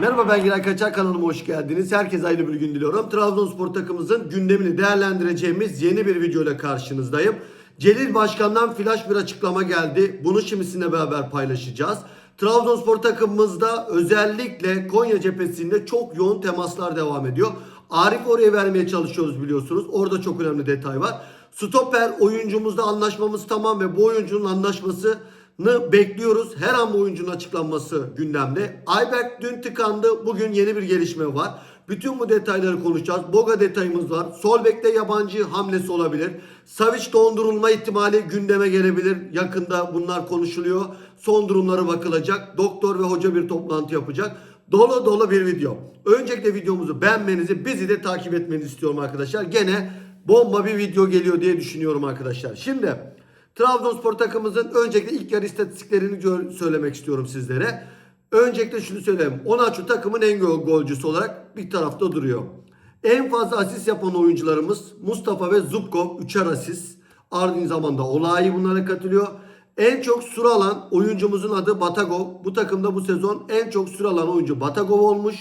Merhaba ben Giray Kaçar kanalıma hoş geldiniz. Herkese hayırlı bir gün diliyorum. Trabzonspor takımımızın gündemini değerlendireceğimiz yeni bir video ile karşınızdayım. Celil Başkan'dan flash bir açıklama geldi. Bunu şimdi sizinle beraber paylaşacağız. Trabzonspor takımımızda özellikle Konya cephesinde çok yoğun temaslar devam ediyor. Arif oraya vermeye çalışıyoruz biliyorsunuz. Orada çok önemli detay var. Stoper oyuncumuzda anlaşmamız tamam ve bu oyuncunun anlaşması bekliyoruz. Her an bu oyuncunun açıklanması gündemde. Ayberk dün tıkandı. Bugün yeni bir gelişme var. Bütün bu detayları konuşacağız. Boga detayımız var. Sol bekte yabancı hamlesi olabilir. Savic dondurulma ihtimali gündeme gelebilir. Yakında bunlar konuşuluyor. Son durumları bakılacak. Doktor ve hoca bir toplantı yapacak. Dolu dolu bir video. Öncelikle videomuzu beğenmenizi, bizi de takip etmenizi istiyorum arkadaşlar. Gene bomba bir video geliyor diye düşünüyorum arkadaşlar. Şimdi Trabzonspor takımımızın öncelikle ilk yarı istatistiklerini söylemek istiyorum sizlere. Öncelikle şunu söyleyeyim. Onaçu takımın en gol golcüsü olarak bir tarafta duruyor. En fazla asist yapan oyuncularımız Mustafa ve Zubkov 3'er asist. Aynı zamanda Olayi bunlara katılıyor. En çok süre alan oyuncumuzun adı Batagov. Bu takımda bu sezon en çok süre alan oyuncu Batagov olmuş.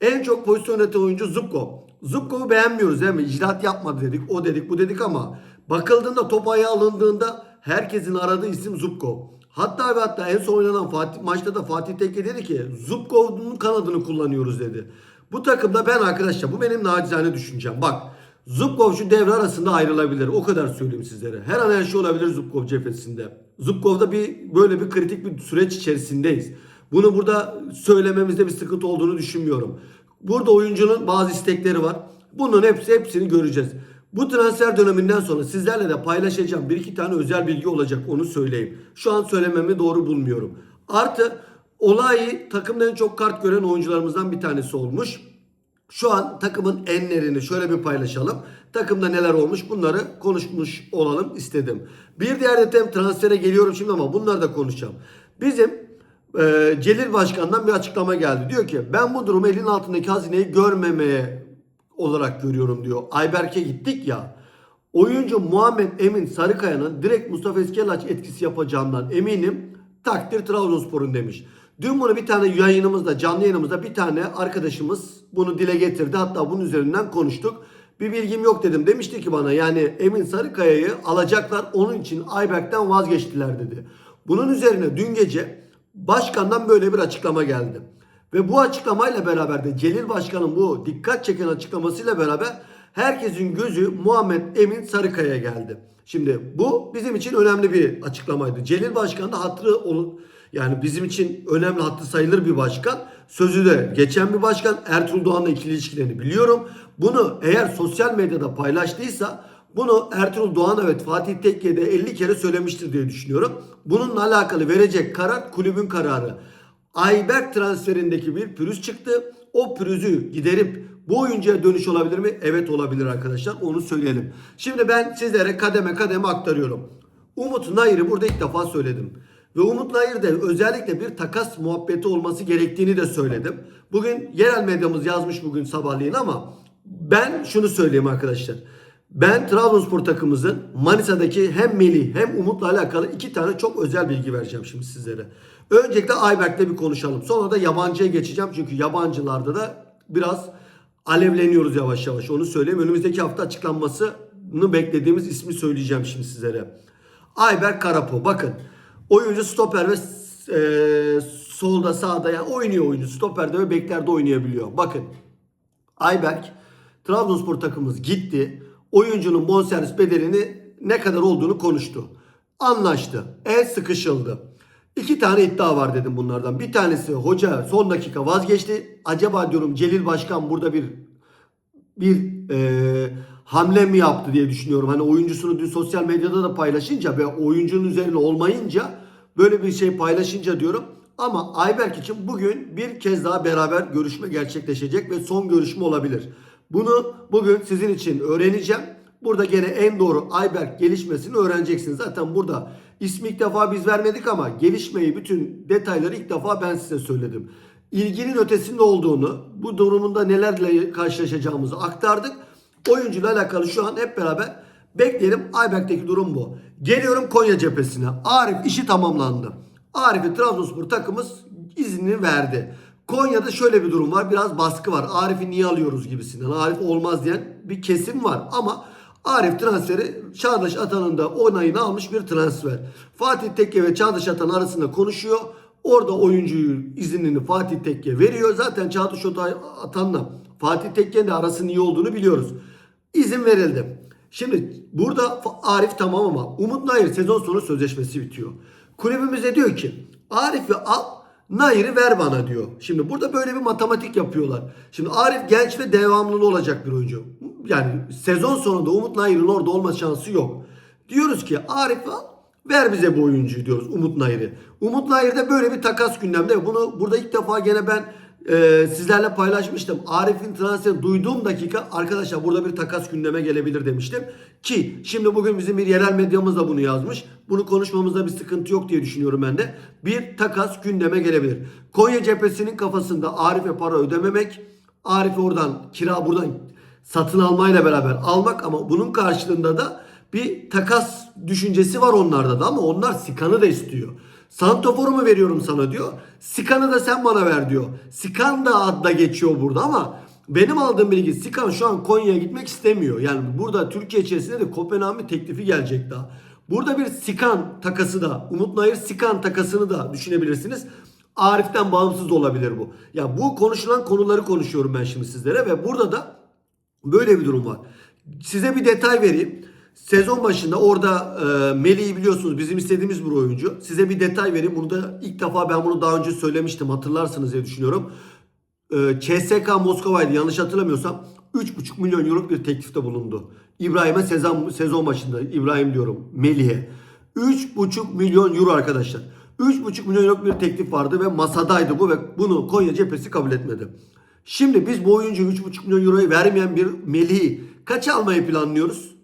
En çok pozisyon üreten oyuncu Zubkov. Zubkov'u beğenmiyoruz değil mi? İcraat yapmadı dedik, o dedik, bu dedik ama bakıldığında top ayağa alındığında herkesin aradığı isim Zubkov. Hatta ve hatta en son oynanan Fatih, maçta da Fatih Tekke dedi ki Zubkov'un kanadını kullanıyoruz dedi. Bu takımda ben arkadaşlar bu benim nacizane düşüncem. Bak Zubkov şu devre arasında ayrılabilir. O kadar söyleyeyim sizlere. Her an her şey olabilir Zubkov cephesinde. Zubkov'da bir böyle bir kritik bir süreç içerisindeyiz. Bunu burada söylememizde bir sıkıntı olduğunu düşünmüyorum. Burada oyuncunun bazı istekleri var. Bunun hepsi hepsini göreceğiz. Bu transfer döneminden sonra sizlerle de paylaşacağım bir iki tane özel bilgi olacak onu söyleyeyim. Şu an söylememi doğru bulmuyorum. Artı olayı takımda en çok kart gören oyuncularımızdan bir tanesi olmuş. Şu an takımın enlerini şöyle bir paylaşalım. Takımda neler olmuş bunları konuşmuş olalım istedim. Bir diğer detayım transfere geliyorum şimdi ama bunları da konuşacağım. Bizim e, Celil Başkan'dan bir açıklama geldi. Diyor ki ben bu durumu elin altındaki hazineyi görmemeye olarak görüyorum diyor. Ayberk'e gittik ya. Oyuncu Muhammed Emin Sarıkaya'nın direkt Mustafa Eskelaç etkisi yapacağından eminim. Takdir Trabzonspor'un demiş. Dün bunu bir tane yayınımızda, canlı yayınımızda bir tane arkadaşımız bunu dile getirdi. Hatta bunun üzerinden konuştuk. Bir bilgim yok dedim. Demişti ki bana yani Emin Sarıkaya'yı alacaklar. Onun için Ayberk'ten vazgeçtiler dedi. Bunun üzerine dün gece başkandan böyle bir açıklama geldi. Ve bu açıklamayla beraber de Celil Başkan'ın bu dikkat çeken açıklamasıyla beraber herkesin gözü Muhammed Emin Sarıkaya geldi. Şimdi bu bizim için önemli bir açıklamaydı. Celil Başkan da hatırı olun yani bizim için önemli hattı sayılır bir başkan. Sözü de geçen bir başkan. Ertuğrul Doğan'la ikili ilişkilerini biliyorum. Bunu eğer sosyal medyada paylaştıysa bunu Ertuğrul Doğan evet Fatih Tekke'ye de 50 kere söylemiştir diye düşünüyorum. Bununla alakalı verecek karar kulübün kararı. Ayberk transferindeki bir pürüz çıktı. O pürüzü giderip bu oyuncuya dönüş olabilir mi? Evet olabilir arkadaşlar. Onu söyleyelim. Şimdi ben sizlere kademe kademe aktarıyorum. Umut Nayır'ı burada ilk defa söyledim. Ve Umut Nayır'da özellikle bir takas muhabbeti olması gerektiğini de söyledim. Bugün yerel medyamız yazmış bugün sabahleyin ama ben şunu söyleyeyim arkadaşlar. Ben Trabzonspor takımımızın Manisa'daki hem Melih hem Umut'la alakalı iki tane çok özel bilgi vereceğim şimdi sizlere. Öncelikle Ayberk'le bir konuşalım. Sonra da yabancıya geçeceğim. Çünkü yabancılarda da biraz alevleniyoruz yavaş yavaş. Onu söyleyeyim. Önümüzdeki hafta açıklanmasını beklediğimiz ismi söyleyeceğim şimdi sizlere. Ayberk Karapo. Bakın oyuncu stoper ve e, solda sağda yani oynuyor oyuncu. Stoperde ve beklerde oynayabiliyor. Bakın Ayberk Trabzonspor takımımız gitti. Oyuncunun bonservis bedelini ne kadar olduğunu konuştu. Anlaştı. El sıkışıldı. İki tane iddia var dedim bunlardan. Bir tanesi hoca son dakika vazgeçti. Acaba diyorum Celil Başkan burada bir bir e, hamle mi yaptı diye düşünüyorum. Hani oyuncusunu dün sosyal medyada da paylaşınca ve oyuncunun üzerine olmayınca böyle bir şey paylaşınca diyorum. Ama Ayberk için bugün bir kez daha beraber görüşme gerçekleşecek ve son görüşme olabilir. Bunu bugün sizin için öğreneceğim. Burada gene en doğru Ayberk gelişmesini öğreneceksiniz. Zaten burada ismi ilk defa biz vermedik ama gelişmeyi bütün detayları ilk defa ben size söyledim. İlginin ötesinde olduğunu, bu durumunda nelerle karşılaşacağımızı aktardık. Oyuncuyla alakalı şu an hep beraber bekleyelim. Ayberk'teki durum bu. Geliyorum Konya cephesine. Arif işi tamamlandı. Arif'i Trabzonspor takımımız izni verdi. Konya'da şöyle bir durum var. Biraz baskı var. Arif'i niye alıyoruz gibisinden. Arif olmaz diyen bir kesim var. Ama Arif transferi Çağdaş Atan'ın da onayını almış bir transfer. Fatih Tekke ve Çağdaş Atan arasında konuşuyor. Orada oyuncuyu iznini Fatih Tekke veriyor. Zaten Çağdaş Atan'la Fatih Tekke'nin de arasının iyi olduğunu biliyoruz. İzin verildi. Şimdi burada Arif tamam ama Umut Nayır sezon sonu sözleşmesi bitiyor. Kulübümüze diyor ki Arif'i al Nayır'ı ver bana diyor. Şimdi burada böyle bir matematik yapıyorlar. Şimdi Arif genç ve devamlı olacak bir oyuncu. Yani sezon sonunda Umut Nayır'ın orada olma şansı yok. Diyoruz ki Arif al ver bize bu oyuncuyu diyoruz Umut Nayır'ı. Umut Nayır'da böyle bir takas gündemde. Bunu burada ilk defa gene ben e, sizlerle paylaşmıştım. Arif'in transferi duyduğum dakika arkadaşlar burada bir takas gündeme gelebilir demiştim. Ki şimdi bugün bizim bir yerel medyamız da bunu yazmış. Bunu konuşmamızda bir sıkıntı yok diye düşünüyorum ben de. Bir takas gündeme gelebilir. Konya cephesinin kafasında Arif'e para ödememek. Arif'i oradan kira buradan satın almayla beraber almak ama bunun karşılığında da bir takas düşüncesi var onlarda da ama onlar Sikan'ı da istiyor. Santofor'u mu veriyorum sana diyor. Sikan'ı da sen bana ver diyor. Sikan da adla geçiyor burada ama benim aldığım bilgi Sikan şu an Konya'ya gitmek istemiyor. Yani burada Türkiye içerisinde de Kopenhag'ın teklifi gelecek daha. Burada bir Sikan takası da Umut Nayır Sikan takasını da düşünebilirsiniz. Arif'ten bağımsız olabilir bu. Ya bu konuşulan konuları konuşuyorum ben şimdi sizlere ve burada da böyle bir durum var. Size bir detay vereyim. Sezon başında orada e, Melih'i biliyorsunuz bizim istediğimiz bir oyuncu. Size bir detay vereyim. Burada ilk defa ben bunu daha önce söylemiştim hatırlarsınız diye düşünüyorum. E, CSK Moskova'ydı yanlış hatırlamıyorsam 3,5 milyon euro bir teklifte bulundu. İbrahim'e sezon, sezon başında İbrahim diyorum Melih'e. 3,5 milyon euro arkadaşlar. 3,5 milyon euro bir teklif vardı ve masadaydı bu ve bunu Konya cephesi kabul etmedi. Şimdi biz bu oyuncu 3,5 milyon euroyu vermeyen bir Melih'i kaç almayı planlıyoruz?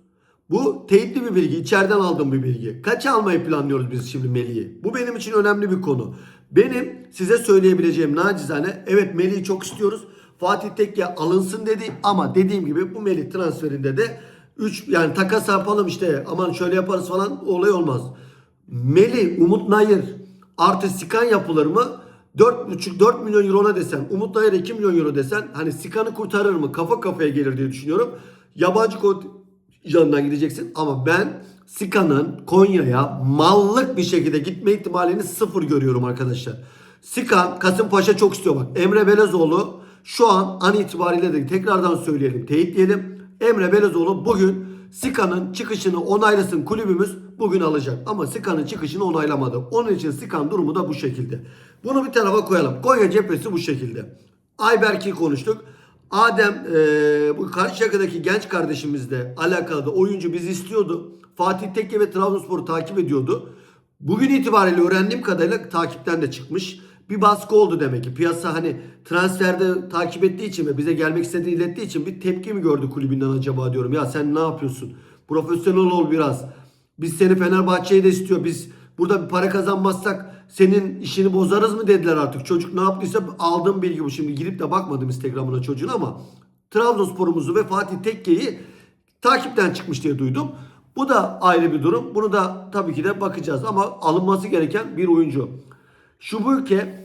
Bu teyitli bir bilgi. içeriden aldığım bir bilgi. Kaç almayı planlıyoruz biz şimdi Melih'i? Bu benim için önemli bir konu. Benim size söyleyebileceğim nacizane evet Melih'i çok istiyoruz. Fatih Tekke alınsın dedi ama dediğim gibi bu Melih transferinde de 3 yani takas yapalım işte aman şöyle yaparız falan olay olmaz. Melih, Umut Nayır artı Sikan yapılır mı? 4,5-4 milyon eurona desen, Umut Nayır'a 2 milyon euro desen hani Sikan'ı kurtarır mı? Kafa kafaya gelir diye düşünüyorum. Yabancı kod yanından gideceksin. Ama ben Sika'nın Konya'ya mallık bir şekilde gitme ihtimalini sıfır görüyorum arkadaşlar. Sika Kasımpaşa çok istiyor bak. Emre Belezoğlu şu an an itibariyle de tekrardan söyleyelim, teyitleyelim. Emre Belezoğlu bugün Sika'nın çıkışını onaylasın kulübümüz bugün alacak. Ama Sika'nın çıkışını onaylamadı. Onun için Sika'nın durumu da bu şekilde. Bunu bir tarafa koyalım. Konya cephesi bu şekilde. Ayberk'i konuştuk. Adem e, bu Karşıyaka'daki genç kardeşimizle alakalı da oyuncu bizi istiyordu. Fatih Tekke ve Trabzonspor'u takip ediyordu. Bugün itibariyle öğrendiğim kadarıyla takipten de çıkmış. Bir baskı oldu demek ki. Piyasa hani transferde takip ettiği için ve bize gelmek istediğini ilettiği için bir tepki mi gördü kulübünden acaba diyorum. Ya sen ne yapıyorsun? Profesyonel ol biraz. Biz seni Fenerbahçe'ye de istiyor. Biz burada bir para kazanmazsak senin işini bozarız mı dediler artık. Çocuk ne yaptıysa aldığım bilgi bu. Şimdi girip de bakmadım Instagram'ına çocuğun ama Trabzonspor'umuzu ve Fatih Tekke'yi takipten çıkmış diye duydum. Bu da ayrı bir durum. Bunu da tabii ki de bakacağız ama alınması gereken bir oyuncu. Şu bu ülke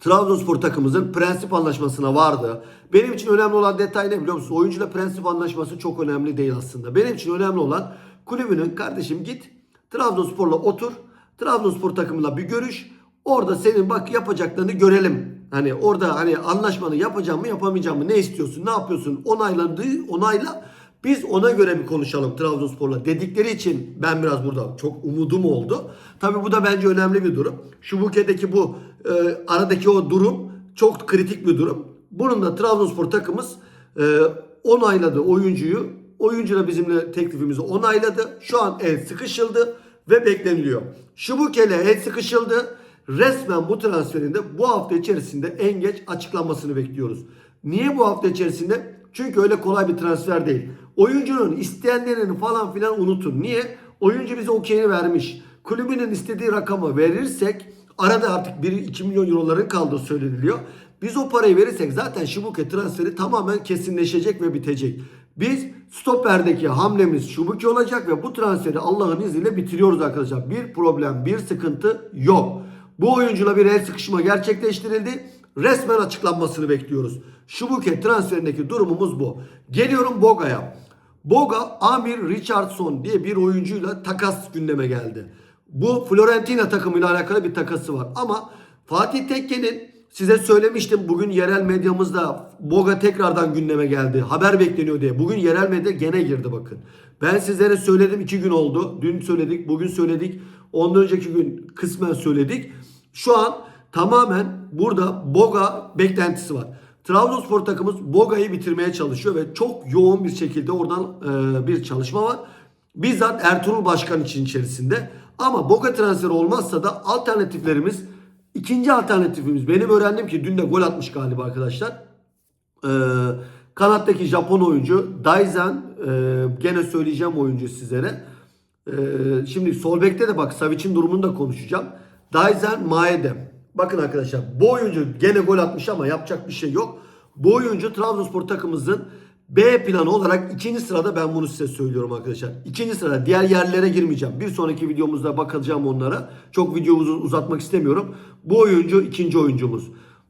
Trabzonspor takımımızın prensip anlaşmasına vardı. Benim için önemli olan detay ne biliyor musunuz? Oyuncuyla prensip anlaşması çok önemli değil aslında. Benim için önemli olan kulübünün kardeşim git Trabzonspor'la otur. Trabzonspor takımıyla bir görüş. Orada senin bak yapacaklarını görelim. Hani orada hani anlaşmanı yapacağım mı yapamayacağım mı ne istiyorsun ne yapıyorsun onayladığı onayla biz ona göre bir konuşalım Trabzonspor'la dedikleri için ben biraz burada çok umudum oldu. Tabii bu da bence önemli bir durum. Şu Buke'deki bu e, aradaki o durum çok kritik bir durum. Bunun da Trabzonspor takımız e, onayladı oyuncuyu. Oyuncu da bizimle teklifimizi onayladı. Şu an el sıkışıldı ve bekleniliyor. Şubuke'yle el sıkışıldı. Resmen bu transferinde bu hafta içerisinde en geç açıklanmasını bekliyoruz. Niye bu hafta içerisinde? Çünkü öyle kolay bir transfer değil. Oyuncunun isteyenlerini falan filan unutun. Niye? Oyuncu bize okeyini vermiş. Kulübünün istediği rakamı verirsek arada artık 1-2 milyon euroların kaldığı söyleniliyor. Biz o parayı verirsek zaten Şubuke transferi tamamen kesinleşecek ve bitecek. Biz stoperdeki hamlemiz Şubuke olacak ve bu transferi Allah'ın izniyle bitiriyoruz arkadaşlar. Bir problem, bir sıkıntı yok. Bu oyuncuyla bir el sıkışma gerçekleştirildi. resmen açıklanmasını bekliyoruz. Şubuke transferindeki durumumuz bu. Geliyorum Boga'ya. Boga Amir Richardson diye bir oyuncuyla takas gündeme geldi. Bu Florentina takımıyla alakalı bir takası var. Ama Fatih Tekke'nin size söylemiştim bugün yerel medyamızda Boga tekrardan gündeme geldi. Haber bekleniyor diye. Bugün yerel medya gene girdi bakın. Ben sizlere söyledim iki gün oldu. Dün söyledik, bugün söyledik. Ondan önceki gün kısmen söyledik. Şu an tamamen burada Boga beklentisi var. Trabzonspor takımımız Boga'yı bitirmeye çalışıyor ve çok yoğun bir şekilde oradan e, bir çalışma var. Bizzat Ertuğrul Başkan için içerisinde. Ama Boga transferi olmazsa da alternatiflerimiz ikinci alternatifimiz benim öğrendim ki dün de gol atmış galiba arkadaşlar. Ee, kanattaki Japon oyuncu Daizen e, gene söyleyeceğim oyuncu sizlere. Ee, şimdi sol bekte de bak Savic'in durumunu da konuşacağım. Daizen Maeda. Bakın arkadaşlar bu oyuncu gene gol atmış ama yapacak bir şey yok. Bu oyuncu Trabzonspor takımımızın B planı olarak ikinci sırada ben bunu size söylüyorum arkadaşlar. İkinci sırada diğer yerlere girmeyeceğim. Bir sonraki videomuzda bakacağım onlara. Çok videomuzu uzatmak istemiyorum. Bu oyuncu ikinci oyuncumuz.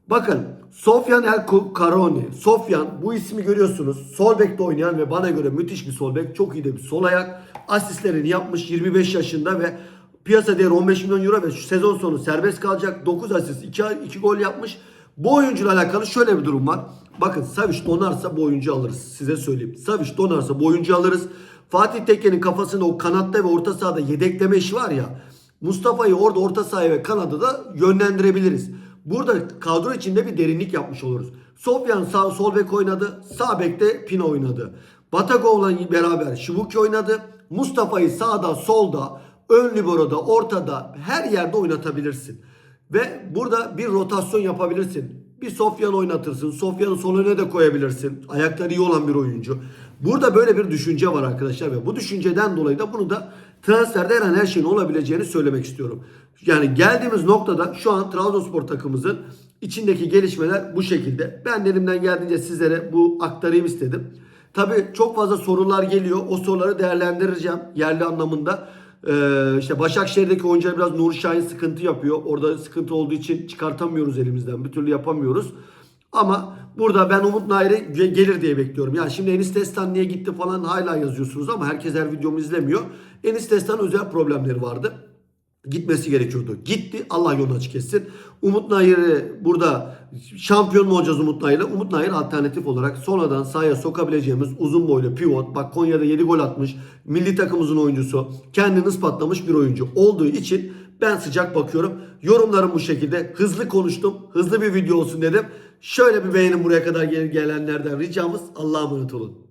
Bakın Sofyan El Karoni. Sofyan bu ismi görüyorsunuz. Sol bekte oynayan ve bana göre müthiş bir sol bek. Çok iyi de bir sol ayak. Asistlerini yapmış 25 yaşında ve piyasa değeri 15 milyon euro ve şu sezon sonu serbest kalacak. 9 asist 2, 2 gol yapmış. Bu oyuncuyla alakalı şöyle bir durum var. Bakın Savic donarsa bu oyuncu alırız. Size söyleyeyim. Savic donarsa bu oyuncu alırız. Fatih Tekke'nin kafasında o kanatta ve orta sahada yedekleme işi var ya. Mustafa'yı orada orta sahaya ve kanada da yönlendirebiliriz. Burada kadro içinde bir derinlik yapmış oluruz. Sofyan sağ sol bek oynadı. Sağ bekte Pino oynadı. Batagov'la beraber Şivuki oynadı. Mustafa'yı sağda, solda, ön libero'da, ortada her yerde oynatabilirsin. Ve burada bir rotasyon yapabilirsin. Bir Sofyan oynatırsın. Sofyan'ı sol öne de koyabilirsin. Ayakları iyi olan bir oyuncu. Burada böyle bir düşünce var arkadaşlar ve bu düşünceden dolayı da bunu da transferde her an her şeyin olabileceğini söylemek istiyorum. Yani geldiğimiz noktada şu an Trabzonspor takımımızın içindeki gelişmeler bu şekilde. Ben de elimden geldiğince sizlere bu aktarayım istedim. Tabii çok fazla sorular geliyor. O soruları değerlendireceğim yerli anlamında. Ee, işte Başakşehir'deki oyuncular biraz Nur Şahin sıkıntı yapıyor. Orada sıkıntı olduğu için çıkartamıyoruz elimizden. Bir türlü yapamıyoruz. Ama burada ben Umut Nair'e gelir diye bekliyorum. Yani şimdi Enis Destan niye gitti falan hala yazıyorsunuz ama herkes her videomu izlemiyor. Enis Destan özel problemleri vardı. Gitmesi gerekiyordu. Gitti. Allah yolunu açık etsin. Umut Nayır'ı burada şampiyon mu olacağız Umut Nayır'la? Umut Nayır alternatif olarak sonradan sahaya sokabileceğimiz uzun boylu pivot. Bak Konya'da 7 gol atmış. Milli takımımızın oyuncusu. Kendini ispatlamış bir oyuncu olduğu için ben sıcak bakıyorum. Yorumlarım bu şekilde. Hızlı konuştum. Hızlı bir video olsun dedim. Şöyle bir beğenin buraya kadar gel- gelenlerden ricamız. Allah'a emanet olun.